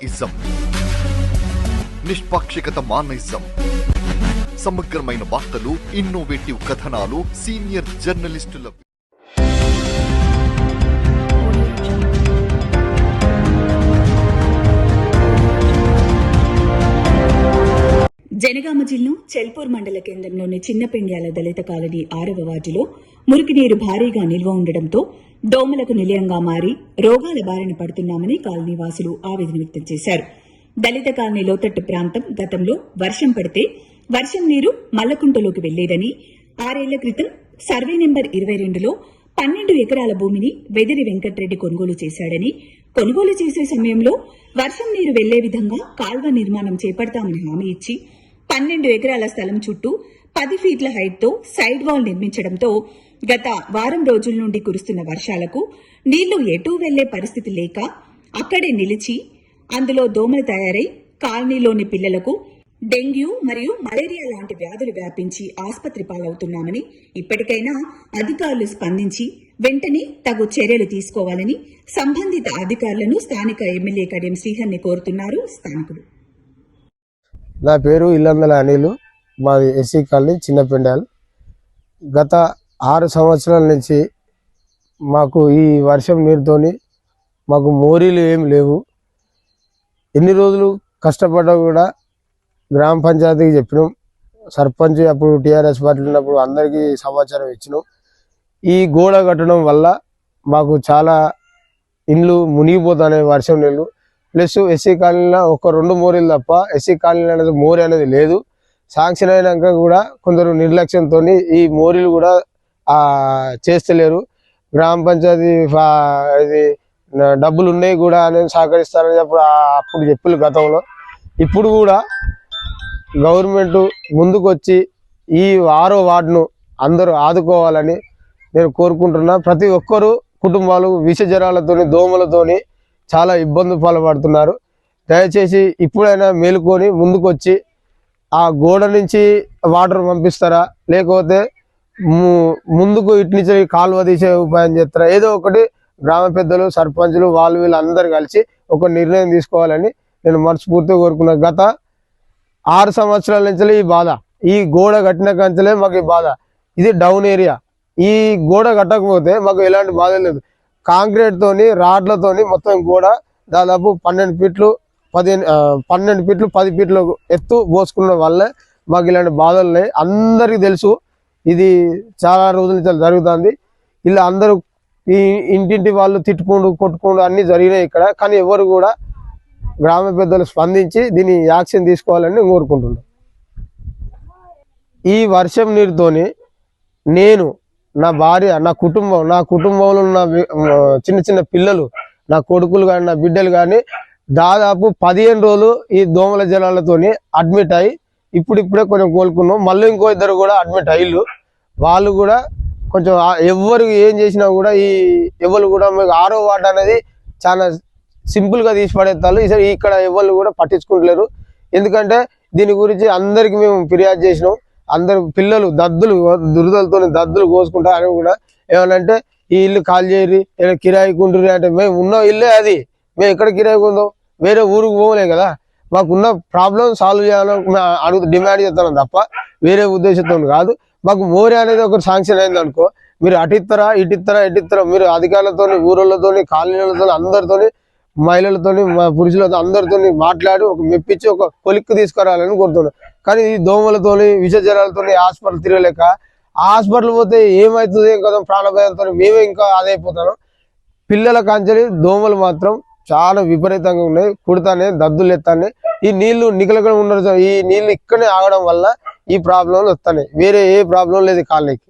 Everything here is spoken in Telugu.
ఇజం నిష్పాక్షికత మానయిజం సమగ్రమైన వార్తలు ఇన్నోవేటివ్ కథనాలు సీనియర్ జర్నలిస్టుల జనగామ జిల్లా చెల్పూర్ మండల కేంద్రంలోని చిన్నపెండ్యాల దళిత కాలనీ ఆరవ వార్డులో మురికినీరు భారీగా నిల్వ ఉండడంతో దోమలకు నిలయంగా మారి రోగాల బారిన పడుతున్నామని కాలనీ వాసులు ఆవేదన వ్యక్తం చేశారు. దళిత కాలనీ లోతట్టు ప్రాంతం గతంలో వర్షం పడితే వర్షం నీరు మల్లకుంటలోకి వెళ్ళేదని ఆరేళ్ళ క్రితం సర్వే నెంబర్ ఇరవై రెండులో పన్నెండు ఎకరాల భూమిని వెదిరి వెంకట్రెడ్డి కొనుగోలు చేశాడని కొనుగోలు చేసే సమయంలో వర్షం నీరు వెళ్ళే విధంగా కాల్వ నిర్మాణం చేపడతామని హామీ ఇచ్చి పన్నెండు ఎకరాల స్థలం చుట్టూ పది ఫీట్ల హైట్తో సైడ్ వాల్ నిర్మించడంతో గత వారం రోజుల నుండి కురుస్తున్న వర్షాలకు నీళ్ళు ఎటూ వెళ్ళే పరిస్థితి లేక అక్కడే నిలిచి అందులో దోమలు తయారై కాలనీలోని పిల్లలకు డెంగ్యూ మరియు మలేరియా లాంటి వ్యాధులు వ్యాపించి ఆసుపత్రి పాలవుతున్నామని ఇప్పటికైనా అధికారులు స్పందించి వెంటనే తగు చర్యలు తీసుకోవాలని సంబంధిత అధికారులను స్థానిక ఎమ్మెల్యే కడియం శ్రీహర్ని కోరుతున్నారు స్థానికులు. నా పేరు ఇల్లందల అనిలు. మాది ఎస్సీ కాలనీ చిన్నపెండాల్. గత ఆరు సంవత్సరాల నుంచి మాకు ఈ వర్షం నీరుతోని మాకు మోరీలు ఏమి లేవు. ఎన్ని రోజులు కష్టపడ్డా కూడా గ్రామ పంచాయతీకి చెప్పినాం. సర్పంచ్ అప్పుడు టీఆర్ఎస్ పార్టీ ఉన్నప్పుడు అందరికీ సమాచారం ఇచ్చినాం. ఈ గోడ కట్టడం వల్ల మాకు చాలా ఇండ్లు మునిగిపోతున్నాయి వర్షం నీళ్ళు ప్లస్ ఎస్సీ కాలనీలో ఒక రెండు మోరీలు తప్ప ఎస్సీ కాలనీ అనేది మోరీ అనేది లేదు. శాంక్షన్ అయినాక కూడా కొందరు నిర్లక్ష్యంతో ఈ మోరీలు కూడా చేస్తలేరు. గ్రామ పంచాయతీ ఇది డబ్బులు ఉన్నాయి కూడా నేను సహకరిస్తానని చెప్పి అప్పుడు చెప్పులు గతంలో. ఇప్పుడు కూడా గవర్నమెంట్ ముందుకు వచ్చి ఈ ఆరో వార్డును అందరూ ఆదుకోవాలని నేను కోరుకుంటున్నా. ప్రతి ఒక్కరూ కుటుంబాలు విష దోమలతోని చాలా ఇబ్బంది పాల్పడుతున్నారు. దయచేసి ఇప్పుడైనా మేలుకొని ముందుకు వచ్చి ఆ గోడ నుంచి వాటర్ పంపిస్తారా? లేకపోతే ముందుకు ఇటు నుంచి కాలువ తీసే ఉపాయం చేస్తారా? ఏదో ఒకటి గ్రామ పెద్దలు సర్పంచులు వాళ్ళు వీళ్ళు అందరు కలిసి ఒక నిర్ణయం తీసుకోవాలని నేను మనస్ఫూర్తిగా కోరుకున్నా. గత ఆరు సంవత్సరాల నుంచి ఈ బాధ. ఈ గోడ కట్టిన కంచలే మాకు ఈ బాధ. ఇది డౌన్ ఏరియా. ఈ గోడ కట్టకపోతే మాకు ఎలాంటి బాధ లేదు. కాంక్రీట్ తోని రాడ్లతోని మొత్తం గోడ దాదాపు పన్నెండు ఫీట్లు పదిహేను పన్నెండు ఫీట్లు పది ఫీట్లు ఎత్తు పోసుకున్న వల్లే మాకు ఇలాంటి బాధలు ఉన్నాయి. అందరికీ తెలుసు ఇది చాలా రోజుల నుంచి జరుగుతుంది. ఇలా అందరూ ఈ ఇంటింటి వాళ్ళు తిట్టుకుండు కొట్టుకుండు అన్నీ జరిగినాయి ఇక్కడ. కానీ ఎవరు కూడా గ్రామ పెద్దలు స్పందించి దీని యాక్షన్ తీసుకోవాలని కోరుకుంటున్నాను ఈ వర్షం నీరుతోని నేను నా భార్య నా కుటుంబం నా కుటుంబంలో ఉన్న చిన్న చిన్న పిల్లలు నా కొడుకులు కానీ నా బిడ్డలు కానీ దాదాపు పదిహేను రోజులు ఈ దోమల జలాలతోని అడ్మిట్ అయ్యి ఇప్పుడు ఇప్పుడే కొంచెం కోలుకున్నాం. మళ్ళీ ఇంకో ఇద్దరు కూడా అడ్మిట్ అయ్యారు వాళ్ళు కూడా కొంచెం ఎవరు ఏం చేసినా కూడా ఈ ఎవరు కూడా మీకు ఆరో వార్డు అనేది చాలా సింపుల్గా తీసి పడేస్తారు ఈసారి ఇక్కడ ఎవరు కూడా పట్టించుకుంటలేరు. ఎందుకంటే దీని గురించి అందరికి మేము ఫిర్యాదు చేసినాం. అందరు పిల్లలు దద్దులు దురదలతో దద్దులు కోసుకుంటారు అని కూడా ఏమనంటే ఈ ఇల్లు కాల్ చేయరు ఏదో కిరాయి కుంటురి అంటే మేము ఉన్న ఇల్లే అది. మేము ఎక్కడ కిరాయి కొందాం వేరే ఊరికి పోలే కదా. మాకున్న ప్రాబ్లం సాల్వ్ చేయాలని అడుగు డిమాండ్ చేస్తాను తప్ప వేరే ఉద్దేశంతో కాదు. మాకు మోరే అనేది ఒక శాంక్షన్ అయింది అనుకో మీరు అటు ఇస్తారా ఇటు ఇస్తారా ఇటు ఇస్తారా మీరు అధికారులతో ఊరోళ్ళతోని కాలనీలతో అందరితోని మహిళలతోని మా పురుషులతో అందరితోని మాట్లాడి ఒక మెప్పించి ఒక కొలిక్కు తీసుకురావాలని కోరుతున్నాను కానీ ఈ దోమలతోని విష హాస్పిటల్ తిరగలేక హాస్పిటల్ పోతే ఏమవుతుంది ఏం కదా ప్రాణభయంతో మేమే ఇంకా అదైపోతాను పిల్లల కాంచెలి దోమలు మాత్రం చాలా విపరీతంగా ఉన్నాయి. కుడతానే దద్దులు ఎత్తానే ఈ నీళ్ళు నికలకడ ఉండడం ఈ నీళ్ళు ఇక్కడనే ఆగడం వల్ల ఈ ప్రాబ్లంలు వస్తాయి వేరే ఏ ప్రాబ్లం లేదు ఈ కాలనీకి.